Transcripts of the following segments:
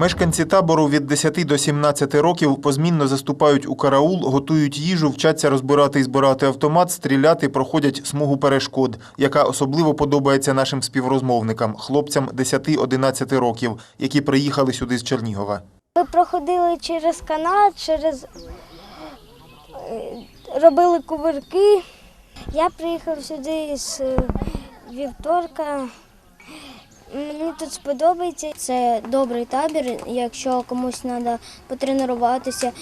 Мешканці табору від 10 до 17 років позмінно заступають у караул, готують їжу, вчаться розбирати і збирати автомат, стріляти, проходять смугу перешкод, яка особливо подобається нашим співрозмовникам, хлопцям 10-11 років, які приїхали сюди з Чернігова. Ми проходили через канат, через е, робили кувирки. Я приїхав сюди з е, вівторка. Мені тут сподобається. Це добрий табір. Якщо комусь треба потренуватися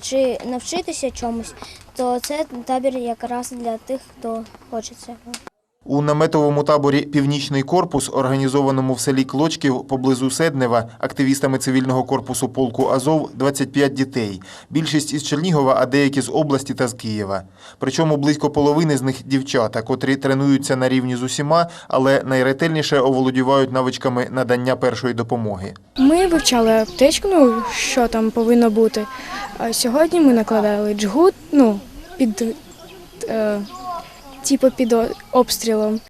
чи навчитися чомусь, то це табір якраз для тих, хто хоче цього. У наметовому таборі Північний корпус, організованому в селі Клочків поблизу Седнева, активістами цивільного корпусу полку Азов 25 дітей. Більшість із Чернігова, а деякі з області та з Києва. Причому близько половини з них дівчата, котрі тренуються на рівні з усіма, але найретельніше оволодівають навичками надання першої допомоги. Ми вивчали аптечку, ну що там повинно бути. А сьогодні ми накладали джгут, ну, під е, типу під обстрілом.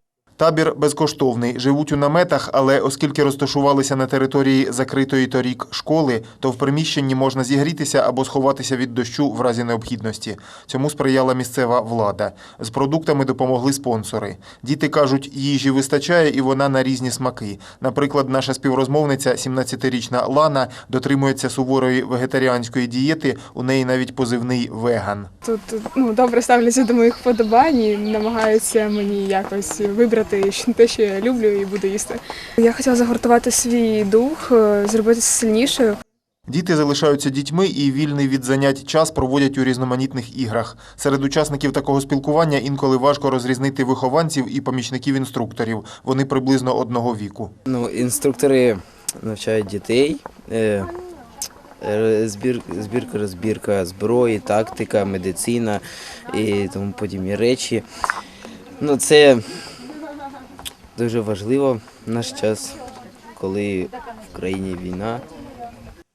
Табір безкоштовний. Живуть у наметах, але оскільки розташувалися на території закритої торік школи, то в приміщенні можна зігрітися або сховатися від дощу в разі необхідності. Цьому сприяла місцева влада. З продуктами допомогли спонсори. Діти кажуть, їжі вистачає і вона на різні смаки. Наприклад, наша співрозмовниця, 17-річна Лана, дотримується суворої вегетаріанської дієти. У неї навіть позивний веган. Тут ну, добре ставляться до моїх вподобань і намагаються мені якось вибрати що- те, що я люблю і буду їсти. Я хотіла загортувати свій дух, е, зробити сильнішою. Діти залишаються дітьми і вільний від занять час проводять у різноманітних іграх. Серед учасників такого спілкування інколи важко розрізнити вихованців і помічників інструкторів. Вони приблизно одного віку. Ну, інструктори навчають дітей. Е, е, збір, збірка, розбірка зброї, тактика, медицина і тому подібні речі. Ну, це дуже важливо в наш час, коли в країні війна.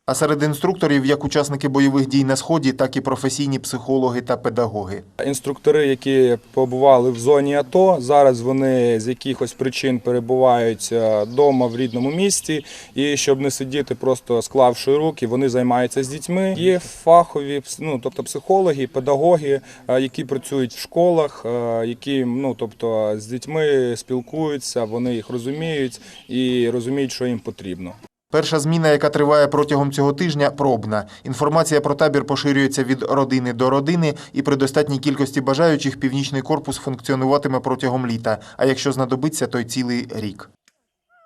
А серед інструкторів як учасники бойових дій на сході, так і професійні психологи та педагоги. Інструктори, які побували в зоні АТО, зараз вони з якихось причин перебувають вдома в рідному місті. І щоб не сидіти просто склавши руки, вони займаються з дітьми. Є фахові ну, тобто психологи, педагоги, е, які працюють в школах, е, які ну, тобто, з дітьми спілкуються, вони їх розуміють і розуміють, що їм потрібно. Перша зміна, яка триває протягом цього тижня, пробна. Інформація про табір поширюється від родини до родини, і при достатній кількості бажаючих північний корпус функціонуватиме протягом літа. А якщо знадобиться, то й цілий рік.